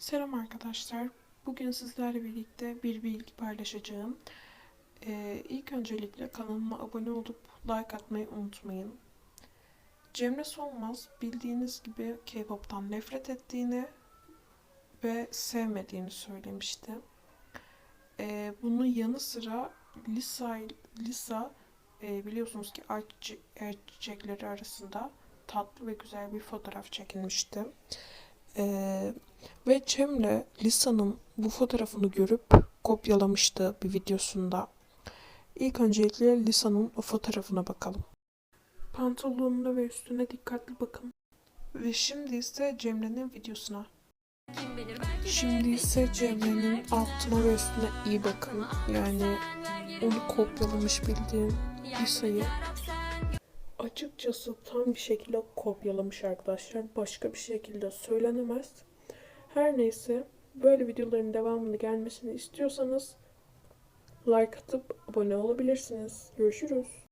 Selam arkadaşlar. Bugün sizlerle birlikte bir bilgi paylaşacağım. Ee, ilk öncelikle kanalıma abone olup like atmayı unutmayın. Cemre Solmaz bildiğiniz gibi K-pop'tan nefret ettiğini ve sevmediğini söylemişti. Ee, bunun yanı sıra Lisa, Lisa e, biliyorsunuz ki çiçekleri arasında tatlı ve güzel bir fotoğraf çekilmişti. Ee, ve Cemre Lisa'nın bu fotoğrafını görüp kopyalamıştı bir videosunda. İlk öncelikle Lisa'nın o fotoğrafına bakalım. Pantolonuna ve üstüne dikkatli bakın. Ve şimdi ise Cemre'nin videosuna. Şimdi ise Cemre'nin altına ve üstüne iyi bakın. Yani onu kopyalamış bildiğin Lisa'yı. Açıkçası tam bir şekilde kopyalamış arkadaşlar. Başka bir şekilde söylenemez. Her neyse böyle videoların devamını gelmesini istiyorsanız like atıp abone olabilirsiniz. Görüşürüz.